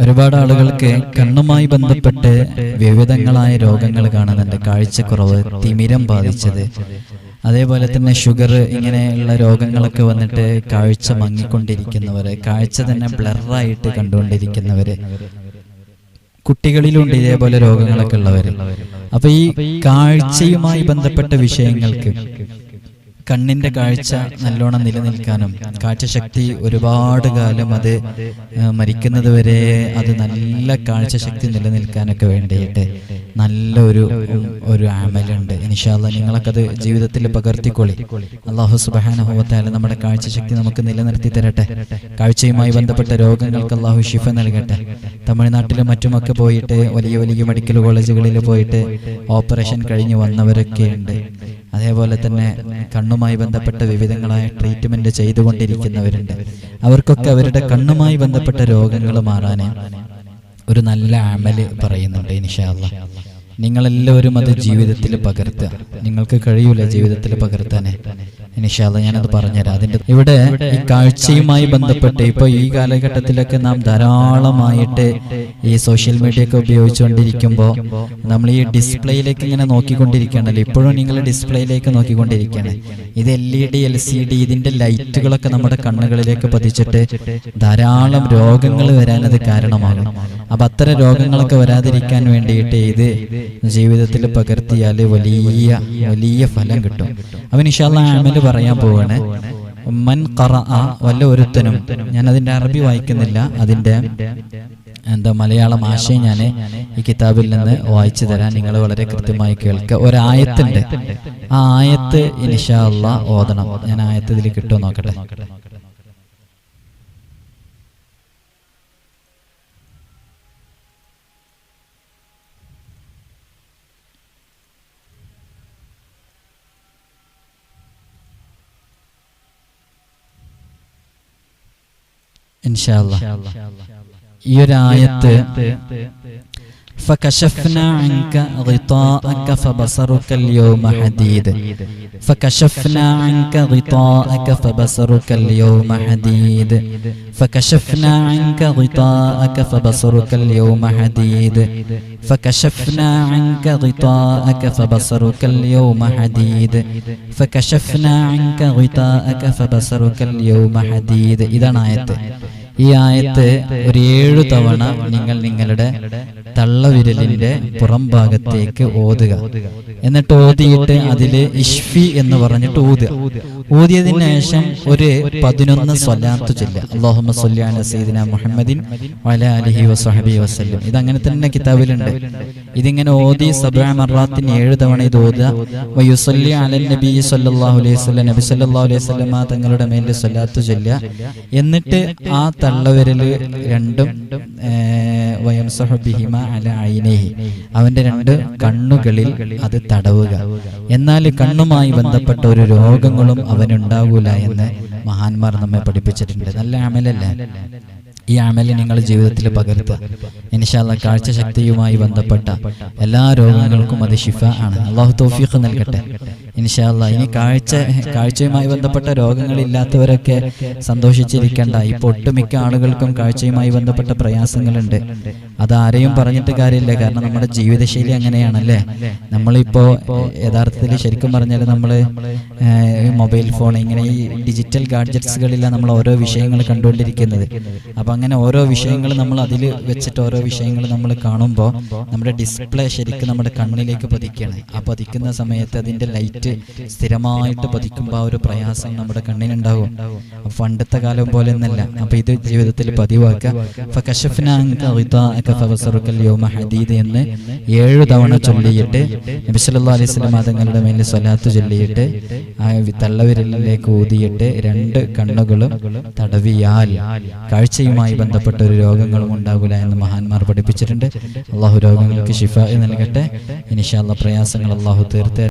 ഒരുപാട് ആളുകൾക്ക് കണ്ണുമായി ബന്ധപ്പെട്ട് വിവിധങ്ങളായ രോഗങ്ങൾ കാണുന്നുണ്ട്. കാഴ്ചക്കുറവ് തിമിരം ബാധിച്ചത്. അതേപോലെ തന്നെ ഷുഗർ ഇങ്ങനെയുള്ള രോഗങ്ങളൊക്കെ വന്നിട്ട് കാഴ്ച മങ്ങിക്കൊണ്ടിരിക്കുന്നവർ കാഴ്ച തന്നെ ബ്ലറായിട്ട് കണ്ടുകൊണ്ടിരിക്കുന്നവർ കുട്ടികളിലുണ്ട് ഇതേപോലെ രോഗങ്ങളൊക്കെ ഉള്ളവർ അപ്പൊ ഈ കാഴ്ചയുമായി ബന്ധപ്പെട്ട വിഷയങ്ങൾക്ക് കണ്ണിന്റെ കാഴ്ച നല്ലോണം നിലനിൽക്കാനും കാഴ്ചശക്തി ഒരുപാട് കാലം അത് മരിക്കുന്നത് വരെ അത് നല്ല കാഴ്ചശക്തി നിലനിൽക്കാനൊക്കെ വേണ്ടിയിട്ട് നല്ല ഒരു ഒരു ആമലുണ്ട്. ഇനിഷാല്ല നിങ്ങളൊക്കെ അത് ജീവിതത്തിൽ പകർത്തിക്കൊള്ളി. അള്ളാഹു സുബാനുഭവത്തായാലും നമ്മുടെ കാഴ്ചശക്തി നമുക്ക് നിലനിർത്തി തരട്ടെ. കാഴ്ചയുമായി ബന്ധപ്പെട്ട രോഗങ്ങൾക്ക് അള്ളാഹു ഷിഫ നൽകട്ടെ. തമിഴ്നാട്ടിലും മറ്റുമൊക്കെ പോയിട്ട് വലിയ വലിയ മെഡിക്കൽ കോളേജുകളിൽ പോയിട്ട് ഓപ്പറേഷൻ കഴിഞ്ഞ് വന്നവരൊക്കെ ഉണ്ട്. അതേപോലെ തന്നെ കണ്ണുമായി ബന്ധപ്പെട്ട വിവിധങ്ങളായ ട്രീറ്റ്മെന്റ് ചെയ്തുകൊണ്ടിരിക്കുന്നവരുണ്ട്. അവർക്കൊക്കെ അവരുടെ കണ്ണുമായി ബന്ധപ്പെട്ട രോഗങ്ങൾ മാറാൻ ഒരു നല്ല അമൽ പറയുന്നുണ്ട് ഇൻഷാല്ല നിങ്ങളെല്ലാവരും അത് ജീവിതത്തിൽ പകർത്തുക. നിങ്ങൾക്ക് കഴിയൂല ജീവിതത്തിൽ പകർത്താനേ ഇൻഷാല്ല ഞാനത് പറഞ്ഞുതരാം. അതിന്റെ ഇവിടെ ഈ കാഴ്ചയുമായി ബന്ധപ്പെട്ട് ഇപ്പൊ ഈ കാലഘട്ടത്തിലൊക്കെ നാം ധാരാളമായിട്ട് ഈ സോഷ്യൽ മീഡിയ ഒക്കെ ഉപയോഗിച്ചുകൊണ്ടിരിക്കുമ്പോൾ നമ്മൾ ഈ ഡിസ്പ്ലേയിലേക്ക് ഇങ്ങനെ നോക്കിക്കൊണ്ടിരിക്കുകയാണല്ലോ. ഇപ്പോഴും നിങ്ങൾ ഡിസ്പ്ലേയിലേക്ക് നോക്കിക്കൊണ്ടിരിക്കുകയാണ്. ഇത് L E D L C D ഇതിന്റെ ലൈറ്റുകളൊക്കെ നമ്മുടെ കണ്ണുകളിലേക്ക് പതിച്ചിട്ട് ധാരാളം രോഗങ്ങൾ വരാനത് കാരണമാകും. അപ്പൊ അത്തരം രോഗങ്ങളൊക്കെ വരാതിരിക്കാൻ വേണ്ടിയിട്ട് ഇത് ജീവിതത്തിൽ പകർത്തിയാൽ വലിയ വലിയ ഫലം കിട്ടും. അവൻ ഇഷാല്ല ആമൽ പറയാൻ പോവാണ്. മൻ കറ വല്ല ഒരുത്തനും ഞാൻ അതിന്റെ അറബി വായിക്കുന്നില്ല അതിന്റെ എന്താ മലയാളം ആശയം ഞാൻ ഈ കിതാബിൽ നിന്ന് വായിച്ചു തരാൻ നിങ്ങൾ വളരെ കൃത്യമായി കേൾക്കുക. ഒരായത്തുണ്ട്. ആ ആയത്ത് ഇൻഷാ അല്ലാ ഓതണം. ഞാൻ ആയത്ത് ഇതിൽ കിട്ടുമോ നോക്കട്ടെ? ഇൻഷാ അല്ലാ ഈ ഒരു ആയത്ത് فكشفنا عنك غطاءك فبصرك اليوم حديد فكشفنا عنك غطاءك فبصرك اليوم حديد فكشفنا عنك غطاءك فبصرك اليوم حديد فكشفنا عنك غطاءك فبصرك اليوم حديد فكشفنا عنك غطاءك فبصرك اليوم حديد ഇതാണ് ആയത്ത് ഈ ആയത്ത് ഒരു ഏഴു തവണ നിങ്ങൾ നിങ്ങളുടെ തള്ളവിരലിന്റെ പുറം ഭാഗത്തേക്ക് ഓതുക. എന്നിട്ട് ഓതിയിട്ട് അതിൽ ഇഷ്ഫി എന്ന് പറഞ്ഞിട്ട് ഊതുക. ഊതിയതിന് ശേഷം ഒരു പതിനൊന്ന് സ്വലാത്ത് ചെല്ലുക. അള്ളാഹുമ സൊല്ലാന സീദിന മുഹമ്മദിൻ വല അലഹി വസ്ഹബി വസ്ല്ലം. ഇത് അങ്ങനെ തന്നെ കിതാബിലുണ്ട്. ഇതിങ്ങനെ ഓതി സബാ മറാത്തിന് ഏഴ് തവണ ഇത് ഓതുക. വയുസല്ലി അലൻ നബി സല്ലല്ലാഹു അലൈഹി വസല്ലം. നബി സല്ലല്ലാഹു അലൈഹി വസല്ലമ തങ്ങളുടെ മേൽ സ്വലാത്തു ചൊല്ലുക. എന്നിട്ട് ആ തള്ളവരിൽ രണ്ടും വയംസഹു ബിഹിമ അല അയിനേഹി അവന്റെ രണ്ട് കണ്ണുകളിൽ അത് തടവുക. എന്നാൽ കണ്ണുമായി ബന്ധപ്പെട്ട ഒരു രോഗങ്ങളും അവനുണ്ടാകൂല എന്ന് മഹാന്മാർ നമ്മെ പഠിപ്പിച്ചിട്ടുണ്ട്. നല്ല അമലല്ലേ? ഈ അമൽ നിങ്ങൾ ജീവിതത്തിൽ പകർത്തുക. ഇൻഷാല്ല കാഴ്ചശക്തിയുമായി ബന്ധപ്പെട്ട എല്ലാ രോഗങ്ങൾക്കും അത് ഷിഫ ആണ്. അള്ളാഹു തോഫീഖ് നൽകട്ടെ. ഇൻഷാല്ല ഇനി കാഴ്ച കാഴ്ചയുമായി ബന്ധപ്പെട്ട രോഗങ്ങളില്ലാത്തവരൊക്കെ സന്തോഷിച്ചിരിക്കേണ്ട. ഇപ്പോൾ ഒട്ടുമിക്ക ആളുകൾക്കും കാഴ്ചയുമായി ബന്ധപ്പെട്ട പ്രയാസങ്ങളുണ്ട്. അത് ആരെയും പറഞ്ഞിട്ട് കാര്യമില്ല. കാരണം നമ്മുടെ ജീവിതശൈലി അങ്ങനെയാണല്ലേ? നമ്മളിപ്പോ യഥാർത്ഥത്തിൽ ശരിക്കും പറഞ്ഞാൽ നമ്മൾ മൊബൈൽ ഫോൺ ഇങ്ങനെ ഈ ഡിജിറ്റൽ ഗാഡ്ജറ്റ്സുകളിലാണ് നമ്മൾ ഓരോ വിഷയങ്ങൾ കണ്ടുകൊണ്ടിരിക്കുന്നത്. അപ്പൊ അങ്ങനെ ഓരോ വിഷയങ്ങൾ നമ്മൾ അതിൽ വെച്ചിട്ട് ഓരോ വിഷയങ്ങൾ നമ്മൾ കാണുമ്പോൾ നമ്മുടെ ഡിസ്പ്ലേ ശരിക്കും നമ്മുടെ കണ്ണിലേക്ക് പതിക്കുകയാണ്. ആ പതിക്കുന്ന സമയത്ത് അതിന്റെ ലൈറ്റ് സ്ഥിരമായിട്ട് പതിക്കുമ്പോൾ ആ ഒരു പ്രയാസം നമ്മുടെ കണ്ണിനുണ്ടാവും. പണ്ടത്തെ കാലം പോലെ ഒന്നല്ല. അപ്പൊ ഇത് ജീവിതത്തിൽ പതിവാക്കുക. എന്ന് ഏഴ് തവണ ചൊല്ലിയിട്ട് നബിസല്ലാ അലൈഹി തങ്ങളുടെ മേലിൽ സ്വലാത്ത് ചൊല്ലിയിട്ട് ആ തള്ളവിരലിലേക്ക് ഊതിയിട്ട് രണ്ട് കണ്ണുകളും തടവിയാൽ കാഴ്ചയുമായി ബന്ധപ്പെട്ട ഒരു രോഗങ്ങളും ഉണ്ടാകില്ല എന്ന് മഹാന്മാർ പഠിപ്പിച്ചിട്ടുണ്ട്. അള്ളാഹു രോഗങ്ങൾക്ക് ഷിഫ നൽകട്ടെ. ഇനിഷാല്ല പ്രയാസങ്ങൾ അള്ളാഹു തീർത്ത്.